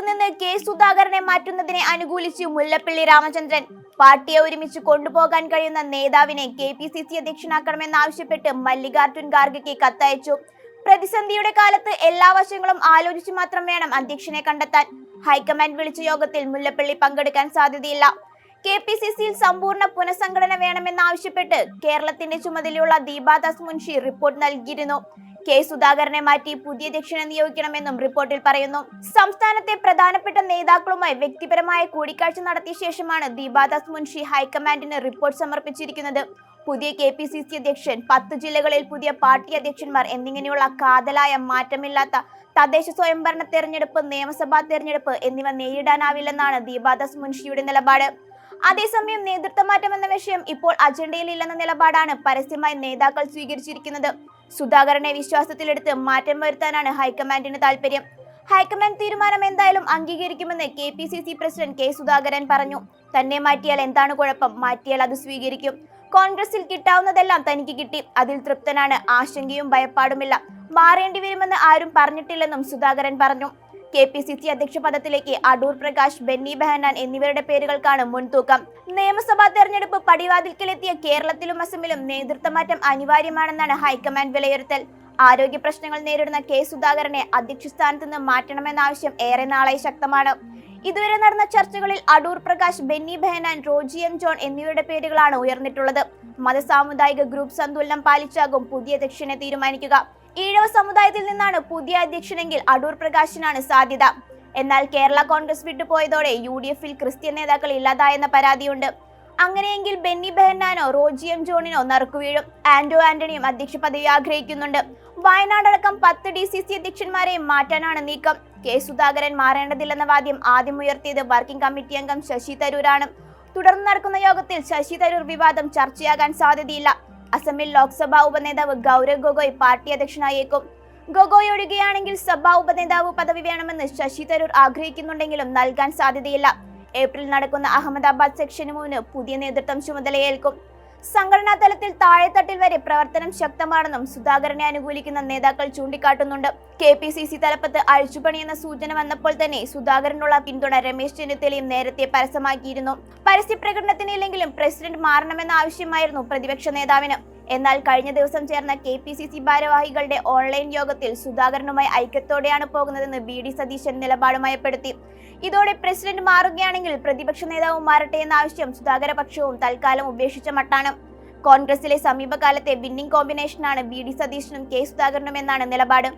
സ്ഥാനത്ത് നിന്ന് കെ സുധാകരനെ മാറ്റുന്നതിനെ അനുകൂലിച്ച് മുല്ലപ്പള്ളി രാമചന്ദ്രൻ പാർട്ടിയെ ഒരുമിച്ച് കൊണ്ടുപോകാൻ കഴിയുന്ന നേതാവിനെ കെ പി സി സി അധ്യക്ഷനാക്കണമെന്നാവശ്യപ്പെട്ട് മല്ലികാർജുൻ ഖാർഗെക്ക് കത്തയച്ചു. പ്രതിസന്ധിയുടെ കാലത്ത് എല്ലാ വശങ്ങളും ആലോചിച്ച് മാത്രം വേണം അധ്യക്ഷനെ കണ്ടെത്താൻ. ഹൈക്കമാൻഡ് വിളിച്ച യോഗത്തിൽ മുല്ലപ്പള്ളി പങ്കെടുക്കാൻ സാധ്യതയില്ല. കെ പി സി സിയിൽ സമ്പൂർണ പുനഃസംഘടന വേണമെന്നാവശ്യപ്പെട്ട് കേരളത്തിന്റെ ചുമതലയുള്ള ദീപാദാസ് മുൻഷി റിപ്പോർട്ട് നൽകിയിരുന്നു. കെ സുധാകരനെ മാറ്റി പുതിയ അധ്യക്ഷനെ നിയോഗിക്കണമെന്നും റിപ്പോർട്ടിൽ പറയുന്നു. സംസ്ഥാനത്തെ പ്രധാനപ്പെട്ട നേതാക്കളുമായി വ്യക്തിപരമായ കൂടിക്കാഴ്ച നടത്തിയ ശേഷമാണ് ദീപാദാസ് മുൻഷി ഹൈക്കമാൻഡിന് റിപ്പോർട്ട് സമർപ്പിച്ചിരിക്കുന്നത്. പുതിയ കെ പി സി സി അധ്യക്ഷൻ പത്ത് ജില്ലകളിൽ പുതിയ പാർട്ടി അധ്യക്ഷന്മാർ എന്നിങ്ങനെയുള്ള കാതലായ മാറ്റമില്ലാത്ത തദ്ദേശ സ്വയംഭരണ തെരഞ്ഞെടുപ്പ് നിയമസഭാ തെരഞ്ഞെടുപ്പ് എന്നിവ നേരിടാനാവില്ലെന്നാണ് ദീപാദാസ് മുൻഷിയുടെ നിലപാട്. അതേസമയം നേതൃത്വ മാറ്റം എന്ന വിഷയം ഇപ്പോൾ അജണ്ടയിൽ ഇല്ലെന്ന നിലപാടാണ് പരസ്യമായി നേതാക്കൾ സ്വീകരിച്ചിരിക്കുന്നത്. സുധാകരനെ വിശ്വാസത്തിലെടുത്ത് മാറ്റം വരുത്താനാണ് ഹൈക്കമാൻഡിന് താല്പര്യം ഹൈക്കമാൻഡ് തീരുമാനം എന്തായാലും അംഗീകരിക്കുമെന്ന് K P C C president K Sudhakaran പറഞ്ഞു. തന്നെ മാറ്റിയാൽ എന്താണ് കുഴപ്പം? മാറ്റിയാൽ അത് സ്വീകരിക്കും. കോൺഗ്രസിൽ കിട്ടാവുന്നതെല്ലാം തനിക്ക് കിട്ടി. അതിൽ തൃപ്തനാണ്. ആശങ്കയും ഭയപ്പാടുമില്ല. മാറേണ്ടി വരുമെന്ന് ആരും പറഞ്ഞിട്ടില്ലെന്നും സുധാകരൻ പറഞ്ഞു. കെ പി സി സി അധ്യക്ഷ പദത്തിലേക്ക് അടൂർ പ്രകാശ് ബെന്നി ബെഹനാൻ എന്നിവരുടെ പേരുകൾക്കാണ് മുൻതൂക്കം. നിയമസഭാ തെരഞ്ഞെടുപ്പ് പടിവാതിൽക്കലെത്തിയ കേരളത്തിലും അസമിലും നേതൃത്വമാറ്റം അനിവാര്യമാണെന്നാണ് ഹൈക്കമാൻഡ് വിലയിരുത്തൽ. ആരോഗ്യ പ്രശ്നങ്ങൾ നേരിടുന്ന കെ സുധാകരനെ അധ്യക്ഷ സ്ഥാനത്ത് നിന്ന് മാറ്റണമെന്ന ആവശ്യം ഏറെ നാളായി ശക്തമാണ്. ഇതുവരെ നടന്ന ചർച്ചകളിൽ അടൂർ പ്രകാശ് ബെന്നി ബെഹനാൻ റോജി എം ജോൺ എന്നിവരുടെ പേരുകളാണ് ഉയർന്നിട്ടുള്ളത്. മതസാമുദായിക ഗ്രൂപ്പ് സന്തുലനം പാലിച്ചാകും പുതിയ അധ്യക്ഷനെ തീരുമാനിക്കുക. ഈഴവ സമുദായത്തിൽ നിന്നാണ് പുതിയ അധ്യക്ഷനെങ്കിൽ അടൂർ പ്രകാശിനാണ് സാധ്യത. എന്നാൽ കേരള കോൺഗ്രസ് വിട്ടുപോയതോടെ യു ഡി എഫിൽ ക്രിസ്ത്യൻ നേതാക്കൾ ഇല്ലാതായെന്ന പരാതിയുണ്ട്. അങ്ങനെയെങ്കിൽ ബെന്നി ബെഹന്നാനോ റോജിയം ജോണിനോ നറുക്കുവീഴും ആന്റോ ആന്റണിയും അധ്യക്ഷ പദവി ആഗ്രഹിക്കുന്നുണ്ട്. വയനാടടക്കം പത്ത് ഡി സി സി അധ്യക്ഷന്മാരെയും മാറ്റാനാണ് നീക്കം. കെ സുധാകരൻ മാറേണ്ടതില്ലെന്ന വാദ്യം ആദ്യം ഉയർത്തിയത് വർക്കിംഗ് കമ്മിറ്റി അംഗം ശശി തരൂരാണ്. തുടർന്ന് നടക്കുന്ന യോഗത്തിൽ ശശി തരൂർ വിവാദം ചർച്ചയാകാൻ സാധ്യതയില്ല. അസമിൽ ലോക്സഭാ ഉപനേതാവ് ഗൗരവ് ഗൊഗോയ് പാർട്ടി അധ്യക്ഷനായേക്കും. ഗൊഗോയ് ഒഴികെയാണെങ്കിൽ സഭാ ഉപനേതാവ് പദവി വേണമെന്ന് ശശി തരൂർ ആഗ്രഹിക്കുന്നുണ്ടെങ്കിലും നൽകാൻ സാധ്യതയില്ല. ഏപ്രിൽ നടക്കുന്ന അഹമ്മദാബാദ് സെക്ഷന് മൂന്ന് പുതിയ നേതൃത്വം ചുമതലയേൽക്കും. സംഘടനാ തലത്തിൽ താഴെത്തട്ടിൽ വരെ പ്രവർത്തനം ശക്തമാണെന്നും സുധാകരനെ അനുകൂലിക്കുന്ന നേതാക്കൾ ചൂണ്ടിക്കാട്ടുന്നുണ്ട്. കെ പി സി സി തലപ്പത്ത് അഴിച്ചുപണി എന്ന സൂചന വന്നപ്പോൾ തന്നെ സുധാകരനുള്ള പിന്തുണ രമേശ് ചെന്നിത്തലയും നേരത്തെ പരസ്യമാക്കിയിരുന്നു. പരസ്യ പ്രകടനത്തിനില്ലെങ്കിലും പ്രസിഡന്റ് മാറണമെന്ന ആവശ്യമായിരുന്നു പ്രതിപക്ഷ നേതാവിന്. എന്നാൽ കഴിഞ്ഞ ദിവസം ചേർന്ന കെ പി സി സി ഭാരവാഹികളുടെ ഓൺലൈൻ യോഗത്തിൽ സുധാകരനുമായി ഐക്യത്തോടെയാണ് പോകുന്നതെന്ന് ബി ഡി സതീശൻ നിലപാടുമയപ്പെടുത്തി. ഇതോടെ പ്രസിഡന്റ് മാറുകയാണെങ്കിൽ പ്രതിപക്ഷ നേതാവ് മാറട്ടെ എന്ന ആവശ്യം സുധാകര പക്ഷവും തൽക്കാലം ഉപേക്ഷിച്ച മട്ടാണ്. കോൺഗ്രസിലെ സമീപകാലത്തെ വിന്നിംഗ് കോമ്പിനേഷനാണ് ബി ഡി സതീശനും കെ സുധാകരനും എന്നാണ് നിലപാട്.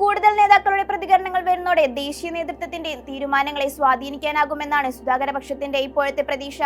കൂടുതൽ നേതാക്കളുടെ പ്രതികരണങ്ങൾ വരുന്നതോടെ ദേശീയ നേതൃത്വത്തിന്റെ തീരുമാനങ്ങളെ സ്വാധീനിക്കാനാകുമെന്നാണ് സുധാകര പക്ഷത്തിന്റെ ഇപ്പോഴത്തെ പ്രതീക്ഷ.